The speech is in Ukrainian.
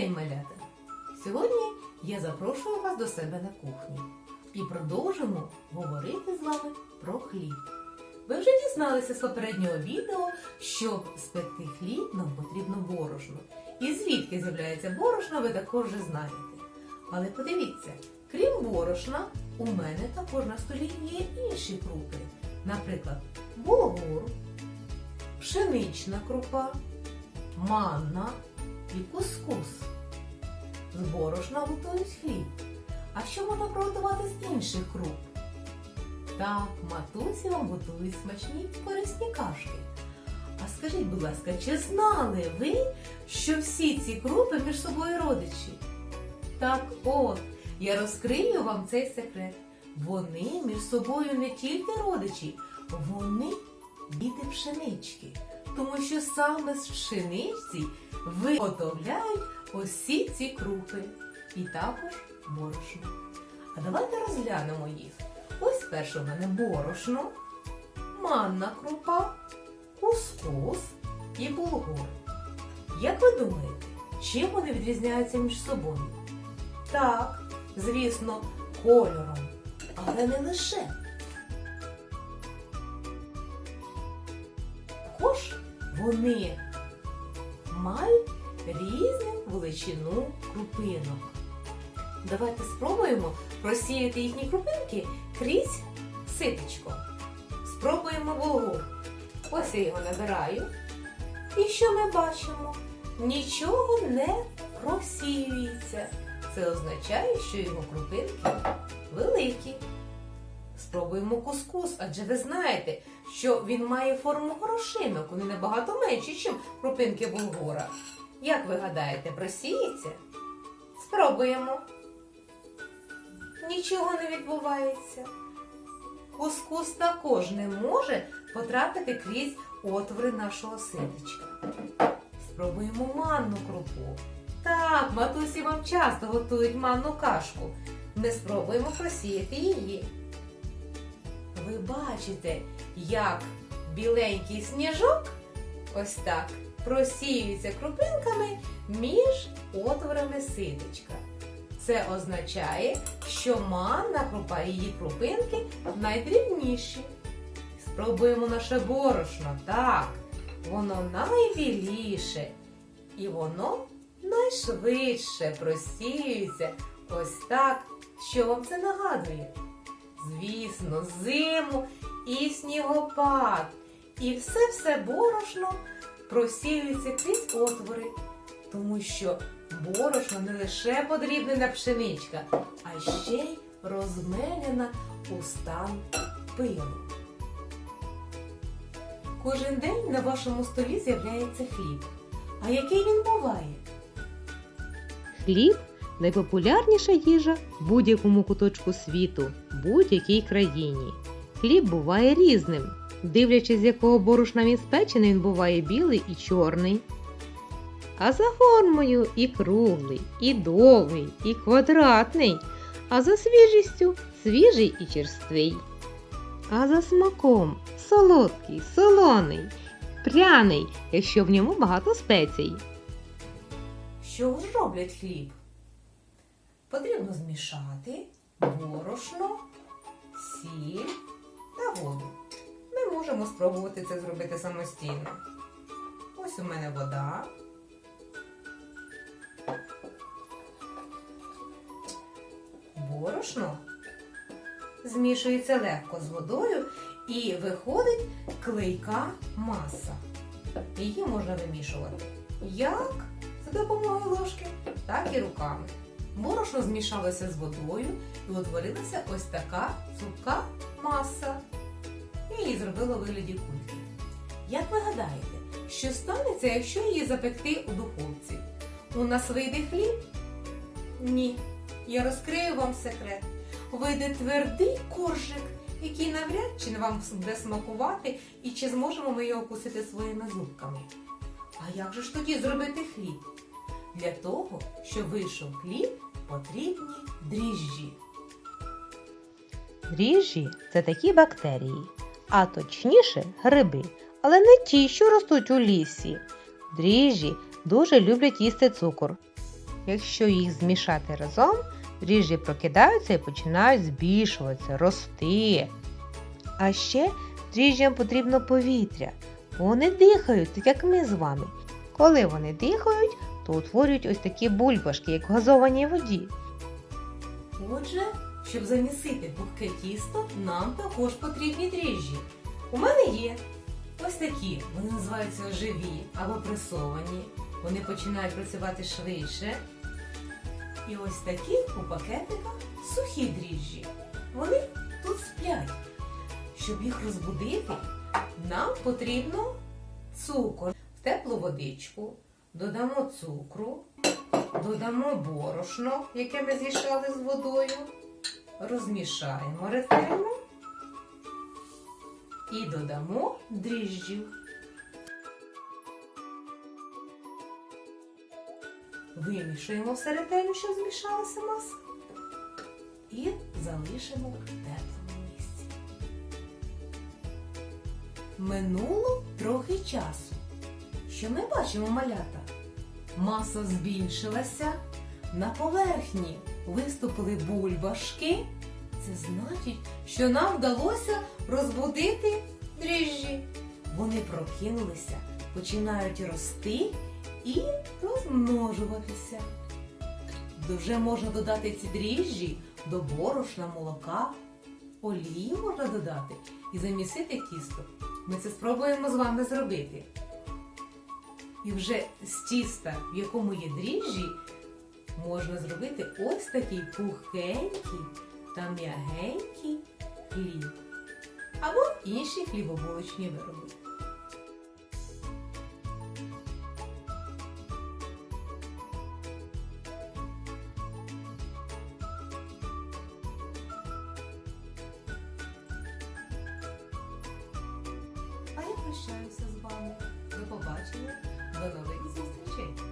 день, малята! Сьогодні я запрошую вас до себе на кухню і продовжимо говорити з вами про хліб. Ви вже дізналися з попереднього відео, щоб спекти хліб нам потрібно борошно. І звідки з'являється борошно, ви також вже знаєте. Але подивіться, крім борошна, у мене також на столі є інші крупи. Наприклад, булгур, пшенична крупа, манна і кускус. З борошна готують хліб. А що можна приготувати з інших круп? Так, матусі вам готують смачні корисні кашки. А скажіть, будь ласка, чи знали ви, що всі ці крупи між собою родичі? Так от, я розкрию вам цей секрет. Вони між собою не тільки родичі, вони діти пшенички. Тому що саме з пшеничці виготовляють усі ці крупи і також борошно. А давайте розглянемо їх. Ось перше в мене борошно, манна крупа, кускус і булгур. Як ви думаєте, чим вони відрізняються між собою? Так, звісно, кольором, але не лише. Також вони мають різну величину крупинок. Давайте спробуємо просіяти їхні крупинки крізь ситочко. Спробуємо булгур. Ось я його набираю. І що ми бачимо? Нічого не просіюється. Це означає, що його крупинки великі. Спробуємо кускус, адже ви знаєте, що він має форму горошинок. Вони набагато менші, ніж крупинки булгура. Як ви гадаєте, просіється? Спробуємо. Нічого не відбувається. Кускус також не може потрапити крізь отвори нашого ситочка. Спробуємо манну крупу. Так, матусі вам часто готують манну кашку. Ми спробуємо просіяти її. Ви бачите, як біленький сніжок ось так просіюється крупинками між отворами ситочка. Це означає, що манна крупа і її крупинки найдрібніші. Спробуємо наше борошно. Так, воно найбіліше і воно найшвидше просіюється ось так. Що вам це нагадує? Звісно, зиму і снігопад. І все-все борошно просіюється крізь отвори, тому що борошно не лише подрібнена пшеничка, а ще й розмелена у стан пилу. Кожен день на вашому столі з'являється хліб. А який він буває? Хліб найпопулярніша їжа в будь-якому куточку світу, будь-якій країні. Хліб буває різним. Дивлячись, з якого борошна він спечений, він буває білий і чорний. А за формою і круглий, і довгий, і квадратний, а за свіжістю свіжий і черствий. А за смаком солодкий, солоний, пряний, якщо в ньому багато спецій. Що ж роблять хліб? Потрібно змішати борошно, сіль та воду. Ми можемо спробувати це зробити самостійно. Ось у мене вода. Борошно змішується легко з водою і виходить клейка маса. Її можна вимішувати як за допомогою ложки, так і руками. Борошно змішалося з водою і утворилася ось така цупка маса. Я її зробила у вигляді кульки. Як ви гадаєте, що станеться, якщо її запекти у духовці? У нас вийде хліб? Ні. Я розкрию вам секрет. Вийде твердий коржик, який навряд чи вам буде смакувати і чи зможемо ми його кусити своїми зубками. А як же ж тоді зробити хліб? Для того, щоб вийшов хліб, потрібні дріжджі. Дріжджі це такі бактерії, а точніше гриби, але не ті, що ростуть у лісі. Дріжджі дуже люблять їсти цукор. Якщо їх змішати разом, дріжджі прокидаються і починають збільшуватися, рости. А ще дріжджам потрібно повітря. Вони дихають, так як ми з вами. Коли вони дихають, то утворюють ось такі бульбашки, як в газованій воді. Отже, щоб замісити пухке тісто, нам також потрібні дріжджі. У мене є ось такі, вони називаються живі або пресовані. Вони починають працювати швидше. І ось такі у пакетиках сухі дріжджі. Вони тут сплять. Щоб їх розбудити, нам потрібно цукор теплу водичку, додамо цукру, додамо борошно, яке ми змішали з водою, розмішаємо ретельно і додамо дріжджів. Вимішуємо все ретельно, щоб змішалася маса. І залишимо в теплому місці. Минуло трохи часу. Що ми бачимо, малята? Маса збільшилася, на поверхні виступили бульбашки. Це значить, що нам вдалося розбудити дріжджі. Вони прокинулися, починають рости і розмножуватися. Вже можна додати ці дріжджі до борошна, молока, олії можна додати і замісити тісто. Ми це спробуємо з вами зробити. І вже з тіста, в якому є дріжджі, можна зробити ось такий пухенький та м'ягенький хліб. Або інші хлібобулочні вироби. А я прощаюся. kadar olayız. Nasıl bir şey?